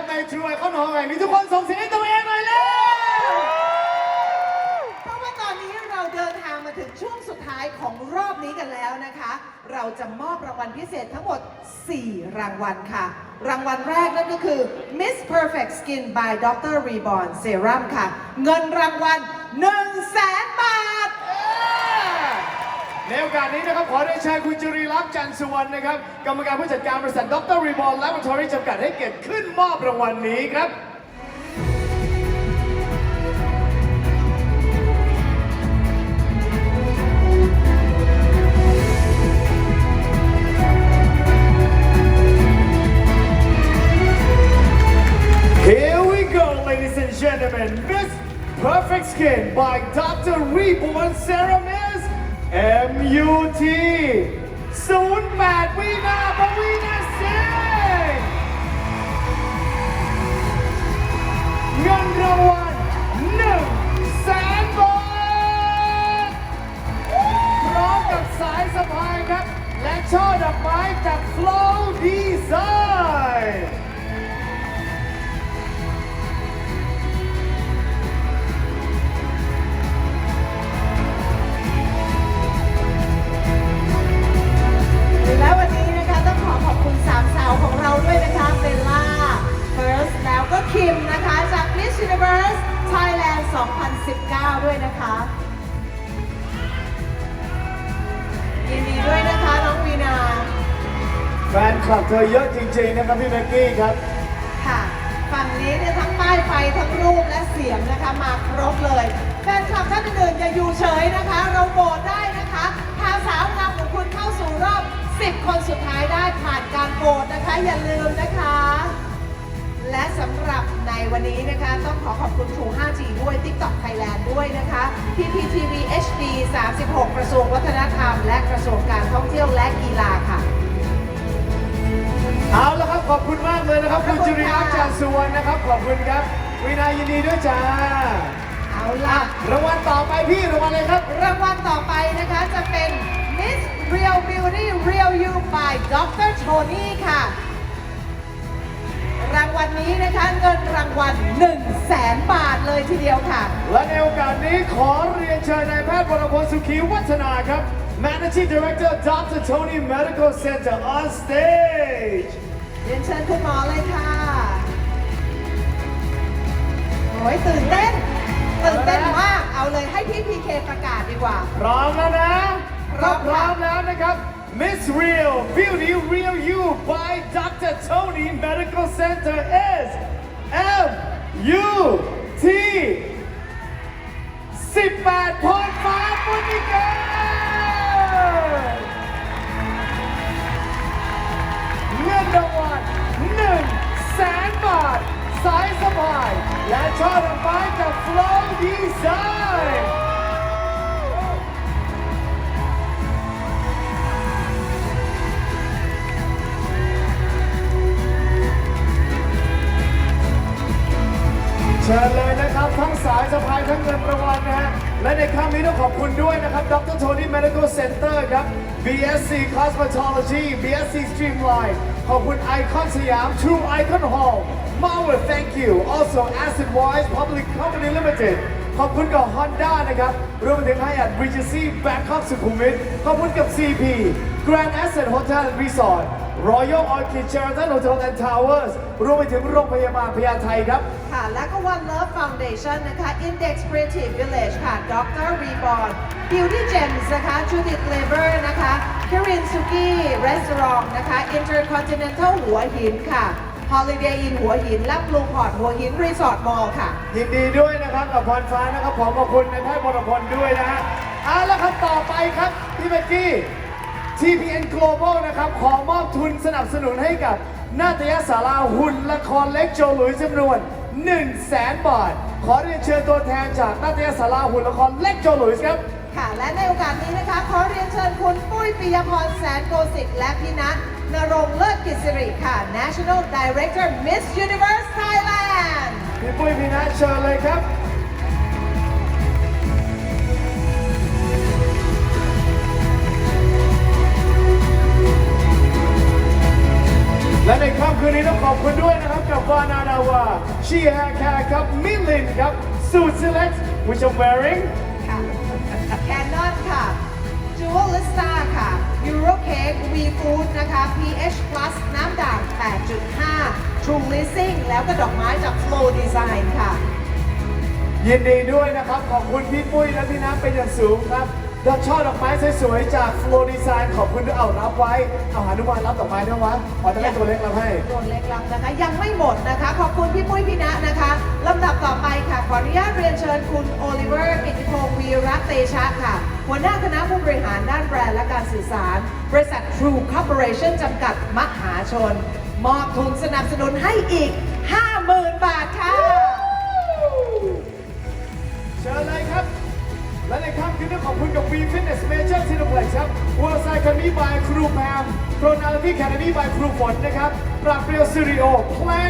นะครับในทรูไอคอนหอแห่งนี้ทุกคนส่งเสียงให้ตัวเองหน่อยเลยเพราะว่าตอนนี้เราเดินทางมาถึงช่วงสุดท้ายของรอบนี้กันแล้วนะคะ เราจะมอบรางวัลพิเศษทั้งหมด 4 รางวัลค่ะ รางวัลแรกนั่นก็คือ Miss Perfect Skin by Dr. Reborn Serum ค่ะ เงินรางวัล1 0 0 0 0แสน อกาสนี้นะครับขอได้เชิญคุณจุรีรักษ์จันทร์สุวรรณนะครับกรรมการผู้จัดการบริษัทดรรีบอลและบริษัทจำกัดให้เกียรติขึ้นมอบรางวัลนี้ครับ Here we go, ladies and gentlemen. Miss Perfect Skin by Dr. Reborn Serum is MUT 08 วินาปวินาสิงห์เงินรางวัล1แส 2019 ด้วยนะคะยินดีด้วยนะคะน้องวีนาแฟนคลับเธอเยอะจริงๆนะครับพี่แม็กกี้ครับ ค่ะ ฝั่งนี้เนี่ยทั้งป้ายไฟทั้งรูปและเสียงนะคะมาครบเลย แฟนคลับท่านอื่นๆอย่าอยู่เฉยนะคะ เราโหวตได้นะคะพาสาวงามของคุณเข้าสู่รอบ 10 คนสุดท้ายได้ผ่านการโหวตนะคะ อย่าลืมนะคะ และสำหรับในวันนี้นะคะ ต้องขอขอบคุณ True 5G ด้วย TikTok Thailand ด้วยนะคะ PPTV HD 36 กระทรวงวัฒนธรรม และกระทรวงการท่องเที่ยวและกีฬาค่ะ เอาละครับขอบคุณมากเลยนะครับขอคุบณคุณจุริรักษ์ค่ะจากสุวรรณนะครับ ขอบคุณครับ วินายินดีด้วยจ้าเอาอะล่ะ รางวัลต่อไปพี่รางวัลเลยครับ รางวัลต่อไปนะคะจะเป็น Miss Real Beauty Real You by Dr. Tony ค่ะ รางวัลนี้นะคะเงินรางวัล1 0 0 0 0แสนบาทเลยทีเดียวค่ะ และในโอกาสนี้ขอเรียนเชิญนายแพทย์วรพลสุขีวัฒนาครับ Managing Director Dr. Tony Medical Center on stage เรียนเชิญคุณหมอเลยค่ะโอ้ยตื่นเต้น ตื่นเต้นมาก เอาเลยให้พี่พีเคประกาศดีกว่า พร้อมแล้วนะพร้อมพร้อมค่ะแล้วนะครับ Miss Real Beauty Real You by Dr. Tony Medical Center is M U T 18พรฟ้าปุณิกาเงินรางวัล1แสนบาท สายสะพาย และช่อดอกไม้จาก Flow Design ชิญเลยนะครับ ทั้งสายสะพายทั้งเงินรางวัลนะฮะ และในครั้งนี้ต้องขอบคุณด้วยนะครับ ดรโทนี่ Medical Center ครับ BSC Cosmetology BSC Streamline ขอบคุณไอคอนสยาม True Icon Hall Marvel Thank you also Acid Wise Public Company Limited ขอบคุณกับ Honda นะครับรวมไปถึง Hyatt Regency Bangkok สุขุมวิทขอบคุณกับ CP Grand Asset Hotel Resort Royal Orchid Sheraton Hotel and Towers รวมไปถึงโรงพยาบาลพญาไทครับ ค่ะ และก็ One Love Foundation นะคะ Index Creative Village ค่ะ Dr. Reborn Beauty Gems นะคะ Judith Lever นะคะ Kirin Suki Restaurant นะคะ Intercontinental หัวหินค่ะ Holiday Inn หัวหินและ Blue Port หัวหิน Resort Mall ค่ะ ยินดีด้วยนะครับกับพรฟ้านะครับขอขอบคุณในายแพทย์วรพลด้วยนะฮะเอาละครับต่อไปครับพี่เบกกี้ TPN Global นะครับ ขอมอบทุนสนับสนุนให้กับนาฏยศาลาหุ่นละครเล็กโจหลุยจำนวน 1 0 0 0 0แสนบาท ขอเรียนเชิญตัวแทนจากนาฏยศาลาหุ่นละครเล็กโจหลุยครับ ค่ะ และในโอกาสนี้นะคะ ขอเรียนเชิญคุณปุ้ยปิยพรแสนโกสิทธิ์และพี่นัทนรงค์เลิศกิจสิริค่ะ National Director Miss Universe Thailand พี่ปุ้ยพี่นัทเชิญเลยครับ และในค่ำคืนวันนี้ต้องขอบคุณด้วยนะครับกับวานานาวาชีแฮร์แคร์ครับมิลินครับสูตร select which I'm wearing ค่ะ Canon ค่ะ Jewel Lista ค่ะ Euro Cake V Food นะคะ pH Plus น้ำด่าง 8.5 True Leasing แล้วก็ดอกไม้จาก Flow Design ค่ะ ยินดีด้วยนะครับ ขอบคุณพี่ปุ้ยและพี่น้ำเป็นอย่างสูงครับ ดอกช่อดอกไม้สวยๆจาก Flow Design ขอบคุณด้วยเอารับไว้เอาหานุมานรับดอกไม้ด้วยวะขอจะได้ตัวเล็กรับให้ตัวเล็กลับนะคะ ยังไม่หมดนะคะ ขอบคุณพี่ปุ้ยพี่ณะนะคะลำดับต่อไปค่ะ ขออนุญาตเรียนเชิญคุณโอลิเวอร์กิติพงศ์วีระเตชะค่ะ หัวหน้าคณะผู้บริหารด้านแบรนด์และการสื่อสาร บริษัท True Corporation จำกัดมหาชน มอบทุนสนับสนุนให้อีก รูแพมโรนัลดี้แคนาดีบายครูฝนนะครับปราบเรียวซิริโอแพลน